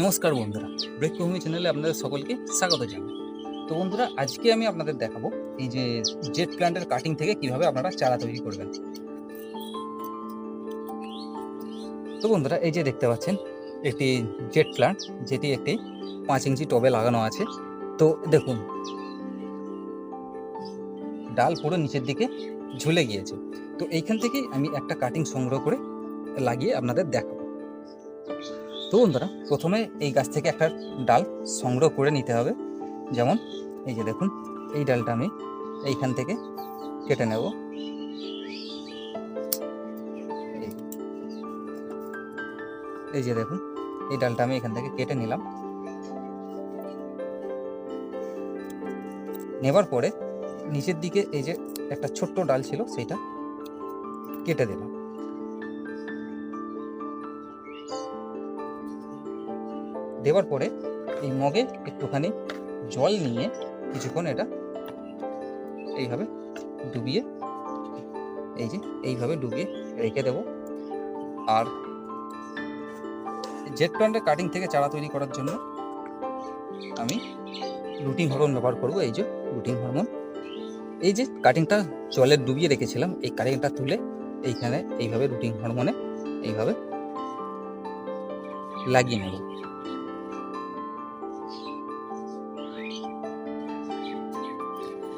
নমস্কার বন্ধুরা বৃক্ষভূমি চ্যানেলে আপনাদের সকলকে স্বাগত জানাই। তো বন্ধুরা, আজকে আমি আপনাদের দেখাবো এই যে জেট প্ল্যান্টের কাটিং থেকে কীভাবে আপনারা চারা তৈরি করবেন। তো বন্ধুরা, এই যে দেখতে পাচ্ছেন, একটি জেট প্ল্যান্ট যেটি একটি পাঁচ ইঞ্চি টবে লাগানো আছে। তো দেখুন, ডাল পুরো নিচের দিকে ঝুলে গিয়েছে। তো এইখান থেকেই আমি একটা কাটিং সংগ্রহ করে লাগিয়ে আপনাদের দেখাবো। তো বন্ধুরা, প্রথমে এই গাছ থেকে একটা ডাল সংগ্রহ করে নিতে হবে। যেমন এই যে দেখুন, এই ডালটা আমি এইখান থেকে কেটে নেব। এই- যে দেখুন, এই ডালটা আমি এখান থেকে কেটে নিলাম। নেবার পরে নিচের দিকে এই যে একটা ছোট্ট ডাল ছিল, সেইটা কেটে দিলাম। দেওয়ার পরে এই মগে একটুখানি জল নিয়ে কিছুক্ষণ এটা এইভাবে ডুবিয়ে, এই যে এইভাবে ডুবিয়ে রেখে দেব। আর জেট প্ল্যান্টের কাটিং থেকে চারা তৈরি করার জন্য আমি রুটিন হরমোন ব্যবহার করব, এই যে রুটিন হরমোন এই যে কাটিংটা জলে ডুবিয়ে রেখেছিলাম, এই কাটিংটা তুলে এইখানে এইভাবে রুটিন হরমোনে এইভাবে লাগিয়ে নেব।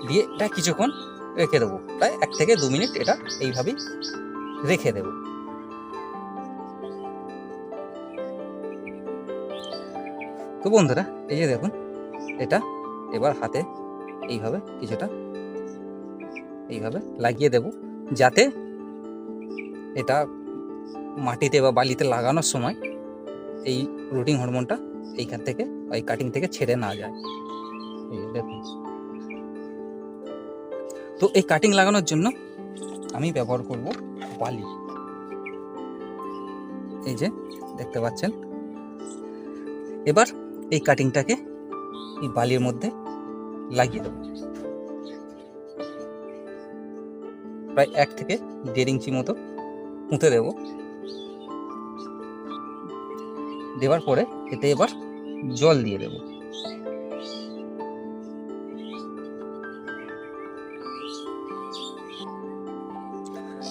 দিয়ে এটা কিছুক্ষণ রেখে দেবো। প্রায় এক থেকে দু মিনিট এটা এইভাবেই রেখে দেব। তো বন্ধুরা, এই যে দেখুন, এটা এবার হাতে এইভাবে কিছুটা এইভাবে লাগিয়ে দেব, যাতে এটা মাটিতে বা বালিতে লাগানোর সময় এই রুটিং হরমোনটা এইখান থেকে এই কাটিং থেকে ছেড়ে না যায়। এই দেখুন। তো এই কাটিং লাগানোর জন্য আমি ব্যবহার করব বালি। এই যে, দেখতে পাচ্ছেন? এবার এই কাটিংটাকে এই বালির মধ্যে লাগিয়ে দেবো। প্রায় এক থেকে দেড় ইঞ্চি মতো পুঁতে দেব। দেওয়ার পরে এতে এবার জল দিয়ে দেবো।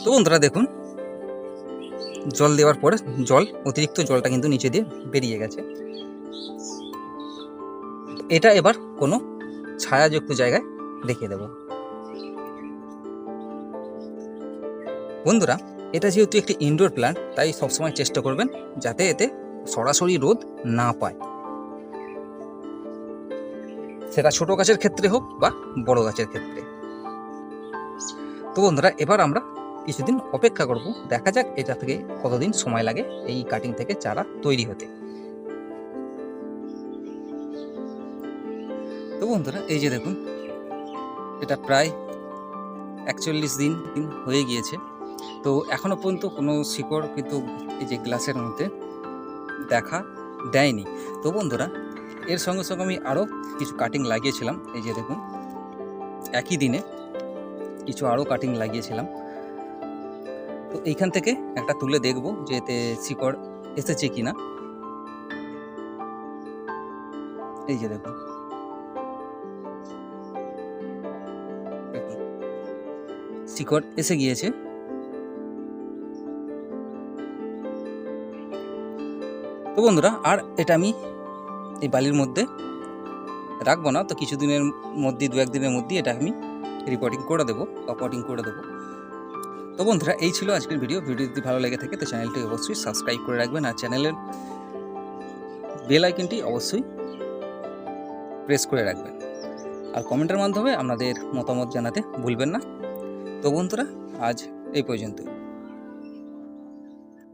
তো বন্ধুরা দেখুন, জল দেওয়ার পরে জল, অতিরিক্ত জলটা কিন্তু নিচে দিয়ে বেরিয়ে গেছে। এটা এবার কোনো ছায়াযুক্ত জায়গায় রেখে দেব। বন্ধুরা, এটা যেহেতু একটি ইনডোর প্ল্যান্ট তাই সবসময় চেষ্টা করবেন যাতে এতে সরাসরি রোদ না পায়। সেটা ছোট গাছের ক্ষেত্রে হোক বা বড় গাছের ক্ষেত্রে। তো বন্ধুরা, এবার আমরা কিছুদিন অপেক্ষা করব। দেখা যাক এটা থেকে কতদিন সময় লাগে এই কাটিং থেকে চারা তৈরি হতে। তো বন্ধুরা, এই যে দেখুন, এটা প্রায় একচল্লিশ দিন হয়ে গিয়েছে। তো এখনও পর্যন্ত কোনো শিকড় কিন্তু এই যে গ্লাসের মধ্যে দেখা দেয়নি। তো বন্ধুরা, এর সঙ্গে সঙ্গে আমি আরও কিছু কাটিং লাগিয়েছিলাম। এই যে দেখুন, একই দিনে কিছু আরও কাটিং লাগিয়েছিলাম। তো এইখান থেকে একটা তুলে দেখব যে এতে শিকড় এসেছে কি না এই যে দেখুন। শিকড় এসে গিয়েছে। তো বন্ধুরা, আর এটা আমি এই বালির মধ্যে রাখব না। তো কিছুদিনের মধ্যে দু একদিনের মধ্যেই এটা আমি রিপোর্টিং করে দেবো বা পটিং করে দেবো। তো বন্ধুরা, এই ছিল আজকের ভিডিও ভিডিও যদি ভালো লেগে থাকে, তো চ্যানেলটি অবশ্যই সাবস্ক্রাইব করে রাখবেন আর চ্যানেলের বেল আইকনটি অবশ্যই প্রেস করে রাখবেন। আর কমেন্টের মাধ্যমে আপনাদের মতামত জানাতে ভুলবেন না। তো বন্ধুরা, আজ এই পর্যন্ত